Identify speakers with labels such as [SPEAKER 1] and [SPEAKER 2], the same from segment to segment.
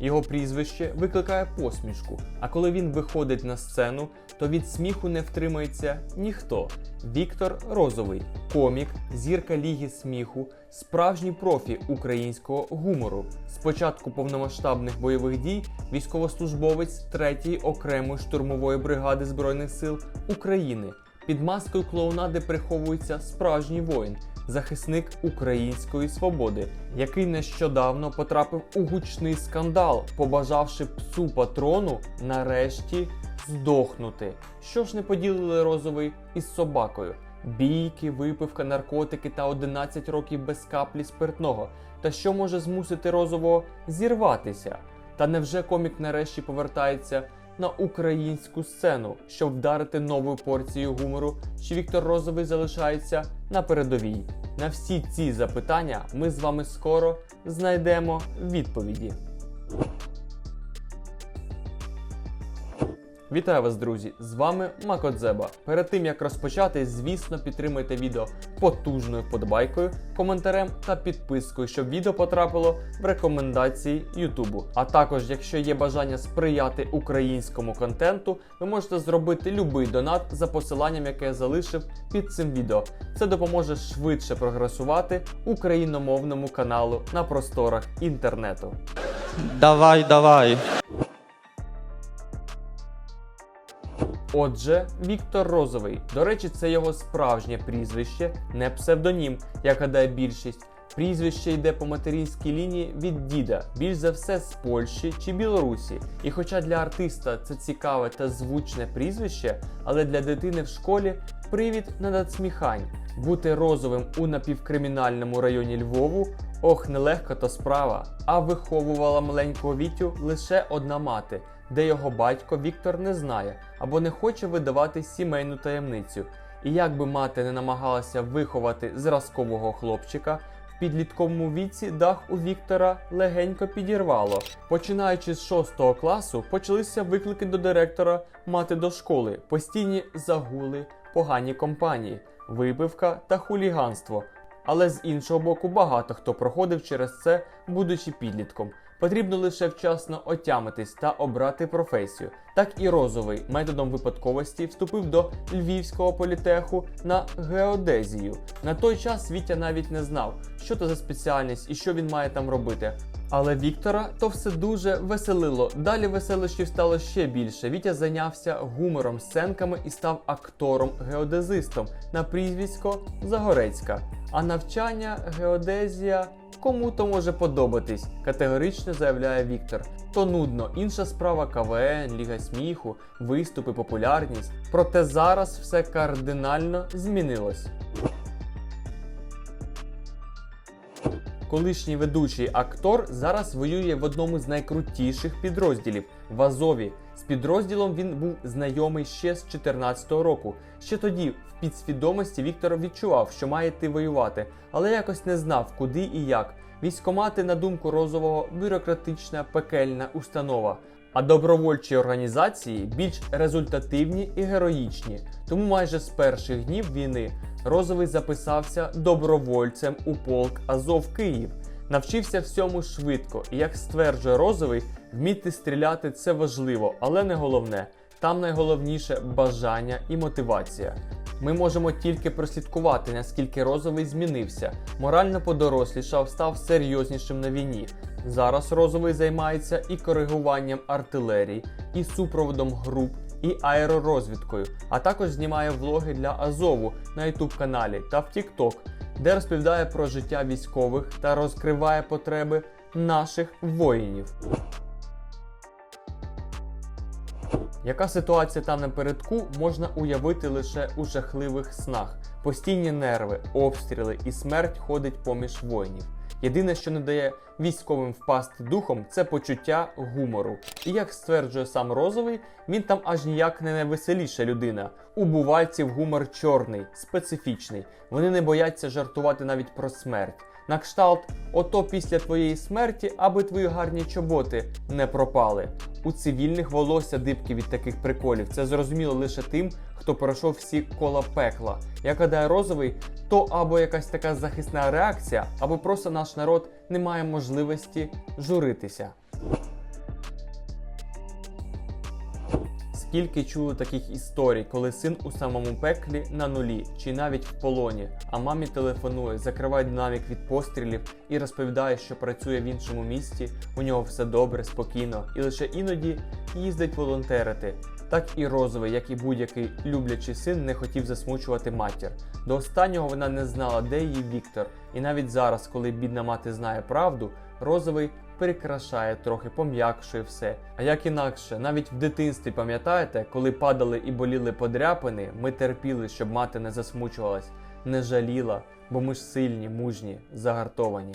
[SPEAKER 1] Його прізвище викликає посмішку, а коли він виходить на сцену, то від сміху не втримається ніхто. Віктор Розовий, комік, зірка Ліги сміху, справжній профі українського гумору. З початку повномасштабних бойових дій військовослужбовець 3-ї окремої штурмової бригади Збройних сил України. Під маскою клоунади приховується справжній воїн, захисник української свободи, який нещодавно потрапив у гучний скандал, побажавши псу патрону нарешті здохнути. Що ж не поділили розовий із собакою? Бійки, випивка, наркотики та 11 років без каплі спиртного. Та що може змусити розового зірватися? Та невже комік нарешті повертається на українську сцену, щоб вдарити нову порцію гумору, чи Віктор Розовий залишається на передовій? На всі ці запитання ми з вами скоро знайдемо відповіді. Вітаю вас, друзі! З вами Макодзеба. Перед тим як розпочати, звісно, підтримуйте відео потужною вподобайкою, коментарем та підпискою, щоб відео потрапило в рекомендації Ютубу. А також, якщо є бажання сприяти українському контенту, ви можете зробити любий донат за посиланням, яке я залишив під цим відео. Це допоможе швидше прогресувати україномовному каналу на просторах інтернету.
[SPEAKER 2] Давай, давай.
[SPEAKER 1] Отже, Віктор Розовий. До речі, це його справжнє прізвище, не псевдонім, як гадає більшість. Прізвище йде по материнській лінії від діда, більш за все з Польщі чи Білорусі. І хоча для артиста це цікаве та звучне прізвище, але для дитини в школі привід на надсміхань. Бути розовим у напівкримінальному районі Львову ох, нелегка то справа. А виховувала маленького Вітю лише одна мати, де його батько Віктор не знає або не хоче видавати сімейну таємницю. І як би мати не намагалася виховати зразкового хлопчика, в підлітковому віці дах у Віктора легенько підірвало. Починаючи з 6 класу, почалися виклики до директора мати до школи, постійні загули, погані компанії, випивка та хуліганство. Але з іншого боку, багато хто проходив через це, будучи підлітком. Потрібно лише вчасно отямитись та обрати професію. Так і розовий методом випадковості вступив до Львівського політеху на геодезію. На той час Вітя навіть не знав, що це за спеціальність і що він має там робити. Але Віктора то все дуже веселило. Далі веселощів стало ще більше. Вітя зайнявся гумором, сценками і став актором-геодезистом на прізвисько Загорецька. А навчання геодезія кому-то може подобатись, категорично заявляє Віктор. То нудно, інша справа КВН, Ліга сміху, виступи, популярність. Проте зараз все кардинально змінилось. Колишній ведучий актор зараз воює в одному з найкрутіших підрозділів в Азові. З підрозділом він був знайомий ще з 2014 року. Ще тоді, в підсвідомості, Віктор відчував, що має йти воювати, але якось не знав, куди і як. Військомати, на думку Розового, бюрократична пекельна установа. А добровольчі організації більш результативні і героїчні. Тому майже з перших днів війни Розовий записався добровольцем у полк Азов Київ. Навчився всьому швидко, і як стверджує Розовий, вміти стріляти це важливо, але не головне. Там найголовніше бажання і мотивація. Ми можемо тільки прослідкувати, наскільки розовий змінився, морально подорослішав, став серйознішим на війні. Зараз розовий займається і коригуванням артилерії, і супроводом груп, і аеророзвідкою, а також знімає влоги для Азову на YouTube каналі та в TikTok, де розповідає про життя військових та розкриває потреби наших воїнів. Яка ситуація там напередку можна уявити лише у жахливих снах. Постійні нерви, обстріли і смерть ходить поміж воїнів. Єдине, що не дає військовим впасти духом, це почуття гумору. І як стверджує сам Розовий, він там аж ніяк не найвеселіша людина. У бувальців гумор чорний, специфічний. Вони не бояться жартувати навіть про смерть. На кшталт, ото після твоєї смерті, аби твої гарні чоботи не пропали. У цивільних волосся дибки від таких приколів. Це зрозуміло лише тим, хто пройшов всі кола пекла. Як гадає розовий, то або якась така захисна реакція, або просто наш народ не має можливості журитися. Скільки чули таких історій, коли син у самому пеклі на нулі чи навіть в полоні, а мамі телефонує, закриває динамік від пострілів і розповідає, що працює в іншому місті, у нього все добре, спокійно, і лише іноді їздить волонтерити. Так і розовий, як і будь-який люблячий син, не хотів засмучувати матір. До останнього вона не знала, де її Віктор, і навіть зараз, коли бідна мати знає правду, розовий прикрашає трохи, пом'якшує все. А як інакше, навіть в дитинстві пам'ятаєте, коли падали і боліли подряпини, ми терпіли, щоб мати не засмучувалась, не жаліла, бо ми ж сильні, мужні, загартовані.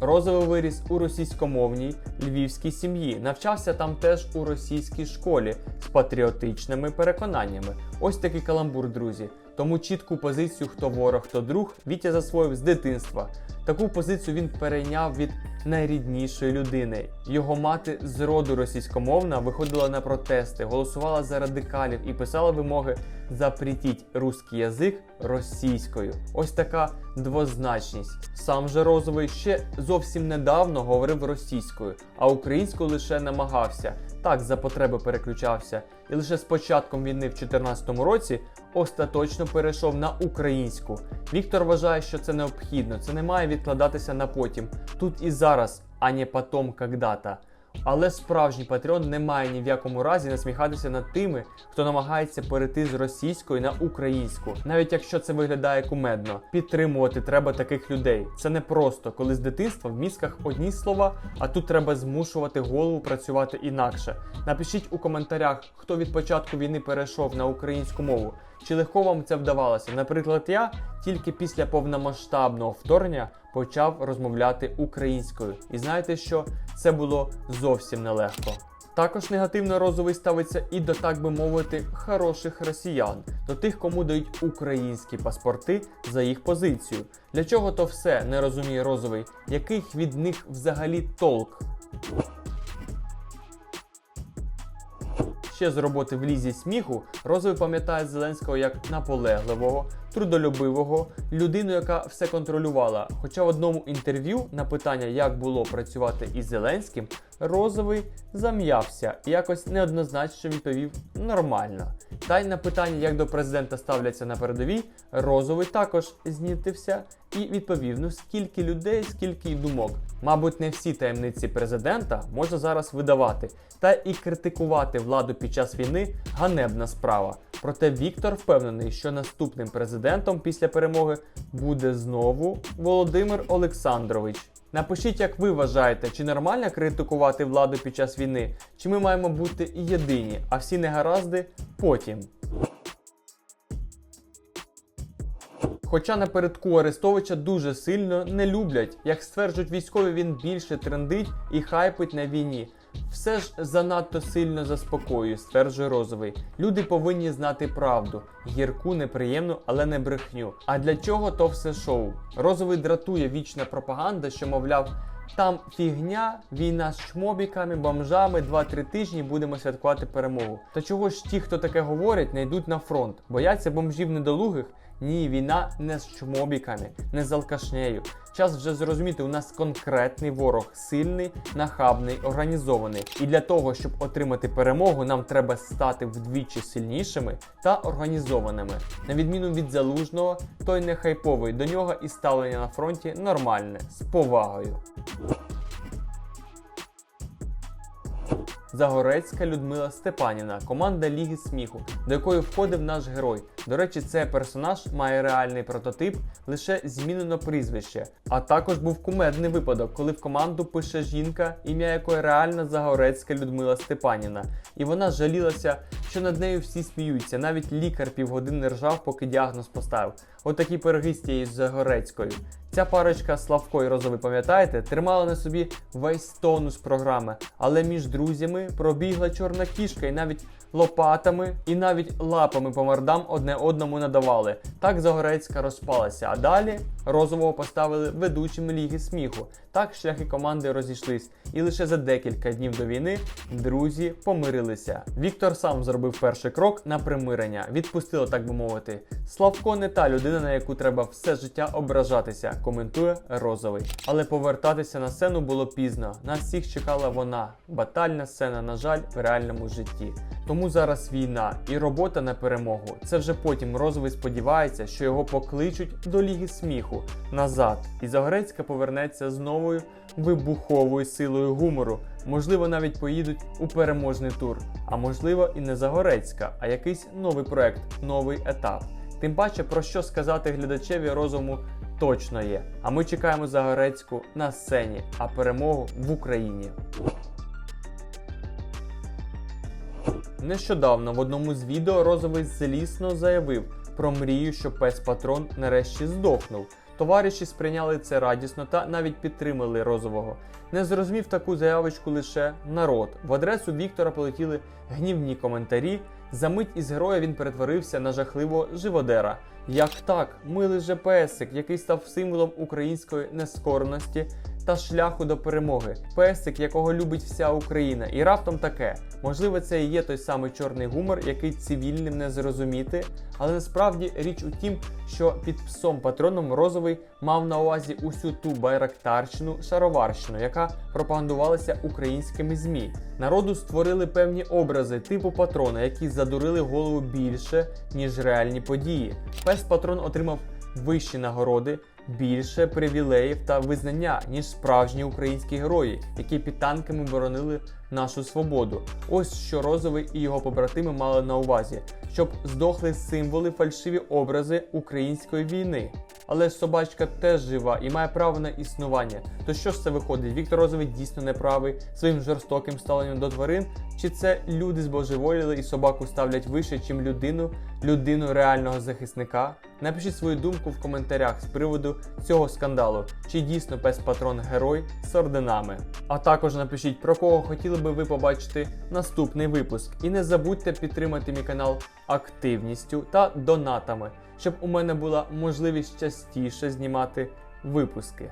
[SPEAKER 1] Розовий виріс у російськомовній львівській сім'ї, навчався там теж у російській школі з патріотичними переконаннями. Ось такий каламбур, друзі. Тому чітку позицію хто ворог, хто друг Вітя засвоїв з дитинства. Таку позицію він перейняв від найріднішої людини. Його мати з роду російськомовна виходила на протести, голосувала за радикалів і писала вимоги запретіть русський язик російською. Ось така двозначність. Сам же розовий ще зовсім недавно говорив російською, а українською лише намагався. Так за потреби переключався, і лише з початком війни в 2014 році остаточно перейшов на українську. Віктор вважає, що це необхідно, це не має відкладатися на потім, тут і зараз, а не потом когда-то. Але справжній патріот не має ні в якому разі насміхатися над тими, хто намагається перейти з російської на українську, навіть якщо це виглядає кумедно. Підтримувати треба таких людей. Це не просто, коли з дитинства в мізках одні слова, а тут треба змушувати голову працювати інакше. Напишіть у коментарях, хто від початку війни перейшов на українську мову. Чи легко вам це вдавалося? Наприклад, я тільки після повномасштабного вторгнення почав розмовляти українською. І знаєте що? Це було зовсім нелегко. Також негативно розовий ставиться і до, так би мовити, хороших росіян, до тих, кому дають українські паспорти за їх позицію. Для чого то все не розуміє розовий, яких від них взагалі толк? Ще з роботи в лізі сміху Розовий пам'ятає Зеленського як наполегливого, трудолюбивого, людину, яка все контролювала. Хоча в одному інтерв'ю на питання, як було працювати із Зеленським, Розовий зам'явся і якось неоднозначно відповів нормально. Та й на питання, як до президента ставляться на передовій, Розовий також знітився і відповів: ну скільки людей, скільки й думок. Мабуть, не всі таємниці президента можна зараз видавати, та і критикувати владу під час війни ганебна справа. Проте Віктор впевнений, що наступним президентом після перемоги буде знову Володимир Олександрович. Напишіть, як ви вважаєте, чи нормально критикувати владу під час війни, чи ми маємо бути єдині, а всі негаразди потім. Хоча напередку Арестовича дуже сильно не люблять, як стверджують військові, він більше трендить і хайпить на війні. Все ж занадто сильно заспокоює, стверджує Розовий. Люди повинні знати правду, гірку, неприємну, але не брехню. А для чого то все шоу? Розовий дратує вічна пропаганда, що мовляв. Там фігня, війна з чмобіками, бомжами, 2-3 тижні будемо святкувати перемогу. Та чого ж ті, хто таке говорять, не йдуть на фронт? Бояться бомжів недолугих? Ні, війна не з чмобіками, не з алкашнею. Час вже зрозуміти, у нас конкретний ворог, сильний, нахабний, організований. І для того, щоб отримати перемогу, нам треба стати вдвічі сильнішими та організованими. На відміну від залужного, той не хайповий. До нього і ставлення на фронті нормальне, з повагою. Загорецька Людмила Степаніна, команда Ліги сміху, до якої входив наш герой. До речі, цей персонаж має реальний прототип, лише змінено прізвище. А також був кумедний випадок, коли в команду пише жінка, ім'я якої реально Загорецька Людмила Степаніна. І вона жалілася, що над нею всі сміються. Навіть лікар півгодини ржав, поки діагноз поставив. Отакі пироги з тією Загорецькою. Ця парочка Славко і Розовий, пам'ятаєте, тримала на собі весь тонус програми, але між друзями пробігла чорна кішка і навіть лопатами і навіть лапами по мордам одне одному надавали. Так Загорецька розпалася. А далі розового поставили ведучим ліги сміху. Так шляхи команди розійшлись, і лише за декілька днів до війни друзі помирилися. Віктор сам зробив перший крок на примирення, відпустило, так би мовити. Славко не та людина, на яку треба все життя ображатися, коментує розовий. Але повертатися на сцену було пізно. Нас всіх чекала вона. Батальна сцена, на жаль, в реальному житті. Тому зараз війна і робота на перемогу. Це вже потім розовий сподівається, що його покличуть до ліги сміху назад. І Загорецька повернеться з новою вибуховою силою гумору. Можливо, навіть поїдуть у переможний тур. А можливо, і не Загорецька, а якийсь новий проект, новий етап. Тим паче, про що сказати глядачеві розуму точно є. А ми чекаємо Загорецьку на сцені, а перемогу в Україні. Нещодавно в одному з відео Розовий злісно заявив про мрію, що пес патрон нарешті здохнув. Товариші сприйняли це радісно та навіть підтримали розового. Не зрозумів таку заявочку лише народ. В адресу Віктора полетіли гнівні коментарі. За мить із героя він перетворився на жахливого живодера. Як так, милий же песик, який став символом української нескореності та шляху до перемоги. Песик, якого любить вся Україна, і раптом таке. Можливо, це і є той самий чорний гумор, який цивільним не зрозуміти, але насправді річ у тім, що під псом патроном розовий мав на увазі усю ту байрактарщину, шароварщину, яка пропагандувалася українськими змі. Народу створили певні образи типу патрона, які задурили голову більше ніж реальні події. Пес патрон отримав вищі нагороди, більше привілеїв та визнання, ніж справжні українські герої, які під танками боронили нашу свободу. Ось що розовий і його побратими мали на увазі, щоб здохли символи, фальшиві образи української війни. Але ж собачка теж жива і має право на існування. То що ж це виходить? Віктор Розовий дійсно неправий своїм жорстоким ставленням до тварин? Чи це люди збожеволіли і собаку ставлять вище, чим людину, людину реального захисника? Напишіть свою думку в коментарях з приводу цього скандалу. Чи дійсно пес патрон герой з орденами? А також напишіть про кого хотіли би ви побачити наступний випуск. І не забудьте підтримати мій канал активністю та донатами, щоб у мене була можливість частіше знімати випуски.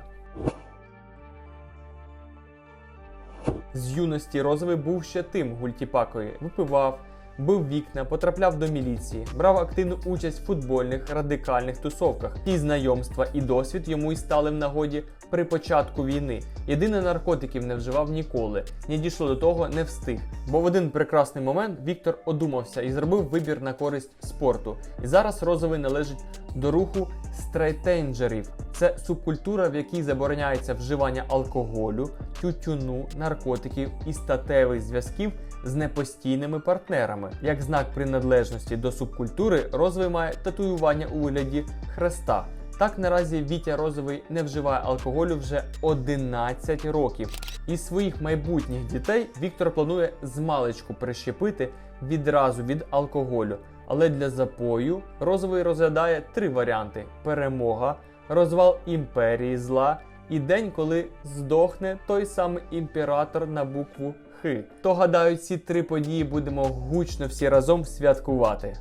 [SPEAKER 1] З юності розовий був ще тим гультіпакою. Випивав, бив вікна, потрапляв до міліції, брав активну участь в футбольних радикальних тусовках. Ті знайомства і досвід йому й стали в нагоді при початку війни. Єдине наркотиків не вживав ніколи, не дійшло до того, не встиг. Бо в один прекрасний момент Віктор одумався і зробив вибір на користь спорту. І зараз розовий належить до руху стрейтенджерів. Це субкультура, в якій забороняється вживання алкоголю, тютюну, наркотиків і статевих зв'язків з непостійними партнерами. Як знак приналежності до субкультури, розовий має татуювання у вигляді хреста. Так наразі Вітя Розовий не вживає алкоголю вже 11 років. І своїх майбутніх дітей Віктор планує змалечку прищепити відразу від алкоголю. Але для запою розовий розглядає три варіанти: перемога, розвал імперії зла і день, коли здохне той самий імператор на букву Х. То гадаю, ці три події будемо гучно всі разом святкувати.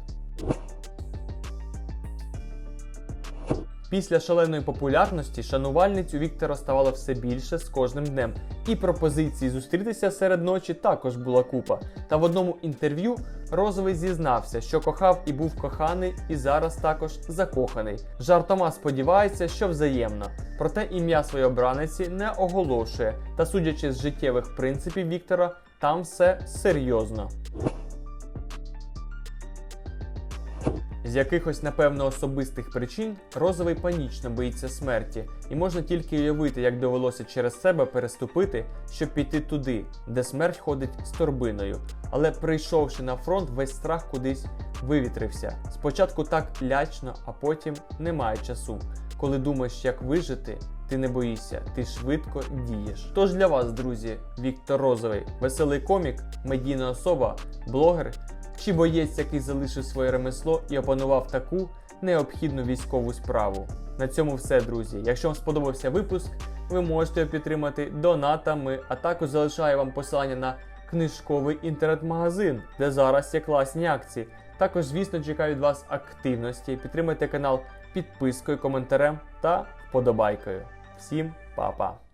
[SPEAKER 1] Після шаленої популярності шанувальниць у Віктора ставало все більше з кожним днем, і пропозиції зустрітися серед ночі також була купа. Та в одному інтерв'ю Розовий зізнався, що кохав і був коханий, і зараз також закоханий. Жартома сподівається, що взаємно. Проте ім'я своєї обраниці не оголошує, та судячи з життєвих принципів Віктора, там все серйозно. З якихось, напевно, особистих причин розовий панічно боїться смерті, і можна тільки уявити, як довелося через себе переступити, щоб піти туди, де смерть ходить з торбиною. Але прийшовши на фронт, весь страх кудись вивітрився. Спочатку так лячно, а потім немає часу. Коли думаєш, як вижити, ти не боїшся, ти швидко дієш. Тож для вас, друзі, Віктор Розовий, веселий комік, медійна особа, блогер чи боєць, який залишив своє ремесло і опанував таку необхідну військову справу. На цьому все, друзі. Якщо вам сподобався випуск, ви можете його підтримати донатами, а також залишаю вам посилання на книжковий інтернет-магазин, де зараз є класні акції. Також, звісно, чекаю від вас активності. Підтримайте канал підпискою, коментарем та вподобайкою. Всім па-па!